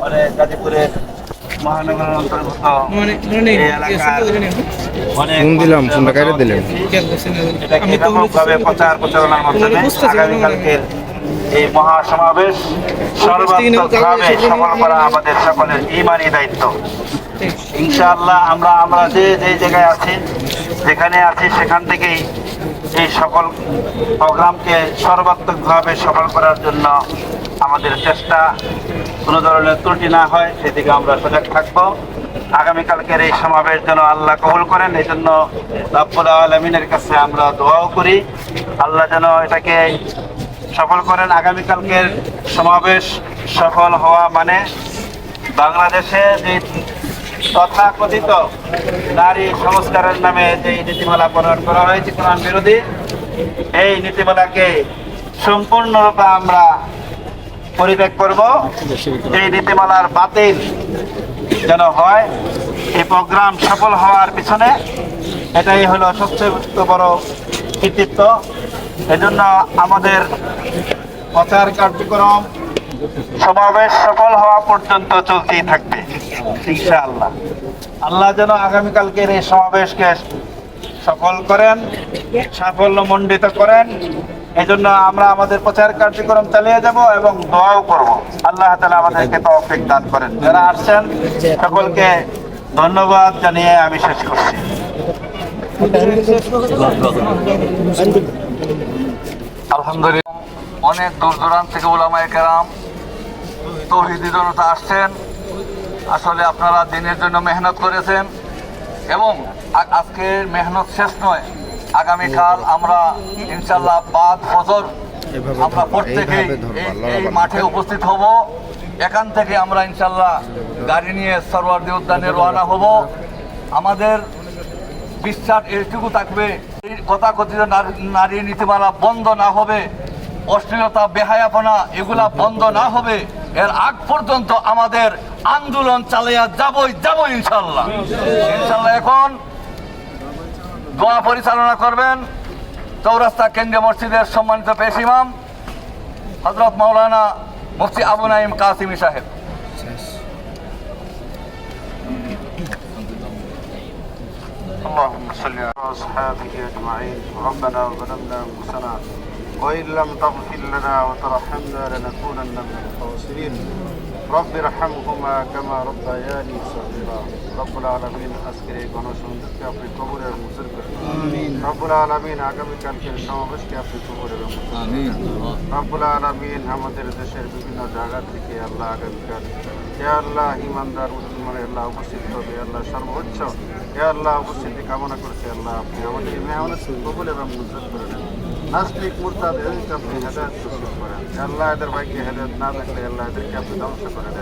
মানে গাজীপুরের মহানগরের অন্তর্গত এই এলাকার অনেক ফোন দিলাম, ফোনটা কেটে দিলেন। এটাকে ব্যাপকভাবে প্রচার প্রচারণার মাধ্যমে আগামীকালকের এই মহাসমাবেশ সর্বাত্মকভাবে সফল করা আমাদের সকলের ইমানই দায়িত্ব। ইনশাআল্লাহ আমরা আমরা যে যে জায়গায় আছি যেখানে আছি সেখান থেকেই এই সকল প্রোগ্রামকে সর্বাত্মকভাবে সফল করার জন্য আমাদের চেষ্টা কোনো ধরনের ত্রুটি না হয়, সেদিকে আমরা সজাগ থাকব। আগামীকালকের এই সমাবেশ যেন আল্লাহ কবুল করেন এই জন্য রব্বুল আলমিনের কাছে আমরা দোয়াও করি। আল্লাহ যেন এটাকে সফল করেন। আগামীকালকের সমাবেশ সফল হওয়া মানে বাংলাদেশে যে তথাকথিত নারী সংস্কারের নামে যে নীতিমালা প্রণয়ন করা হয়েছে কোরআন বিরোধী, এই নীতিমালাকে সম্পূর্ণরূপে আমরা পরিত্যাগ করব। এই নীতিমালার বাতিল যেন হয়, এই প্রোগ্রাম সফল হওয়ার পিছনে এটাই হলো সবচেয়ে বড় কৃতিত্ব। এজন্য আমাদের প্রচার কার্যক্রম সমাবেশ সফল হওয়া পর্যন্ত চলতেই থাকবে, ইনশাআল্লাহ। আল্লাহ যেন আগামীকালকের এই সমাবেশকে সফল করেন সাফল্য মণ্ডিত করেন। এই জন্য আমরা আমাদের প্রচার কার্যক্রম চালিয়ে যাব এবং দোয়াও করব। আল্লাহ তালা আমাদেরকে তৌফিক দান করেন। যারা আসছেন, সকলকে ধন্যবাদ জানিয়ে আমি শেষ করছি। আলহামদুলিল্লাহ, অনেক দূর দূরান্ত থেকে ওলামায় কেরাম, তৌহিদি জনতা আসছেন। আসলে আপনারা দিনের জন্য মেহনত করেছেন এবং আজকের মেহনত শেষ নয়। আগামীকাল আমরা ইনশাল্লাহ বাদ ফজর আমরা ধরবা, প্রত্যেকেই এই মাঠে উপস্থিত হব। এখান থেকে আমরা ইনশাল্লাহ গাড়ি নিয়ে সরওয়ার্দি উদ্যানে রওনা হব। আমাদের বিশ্বাস এটুকু থাকবে এই কথাকথিত নারী- নারী নীতিমালা বন্ধ না হবে অশ্লীলতা বেহায়াপনা এগুলা বন্ধ না হবে। এর আগ পর্যন্ত আমাদের আন্দোলন চালিয়ে যাবই যাব ইনশাল্লাহ ইনশাল্লাহ এখন দোয়া পরিচালনা করবেন চৌরাস্তা কেন্দ্রীয় মসজিদের সম্মানিত পেশ ইমাম হজরত মৌলানা মুফতি আবু নাইম কাসিমি সাহেব اللهم صل على اصحابه اجمعين ربنا ظلمنا انفسنا وان لم تغفر لنا وترحمنا لنكونن من الخاسرين রব্বি রাহমহুমা কামা রব্বায়ানি সাগীরা রব্বুল আলামিন আজকের এই গণসংযোগকে আপনি কবরে মঞ্জুর করুন আমিন রব্বুল আলামিন আগামী কালকের সমাবেশকে আপনি কবরে মঞ্জুর আমিন রব্বুল আলামিন আমাদের দেশের বিভিন্ন জায়গা থেকে আল্লাহ আগামীকাল হে আল্লাহ ইমানদার মুসলমানের আল্লাহ উপস্থিত হবে আল্লাহ সর্বোচ্চ হে আল্লাহ উপস্থিতি কামনা করছে আল্লাহ আপনি আমাদের মেহনত কবুল এবং মঞ্জুর করে نسلك مرتضى هذه كفر هذا الله يدر بك هذا نادك الله يدر كفر دم شكر هذا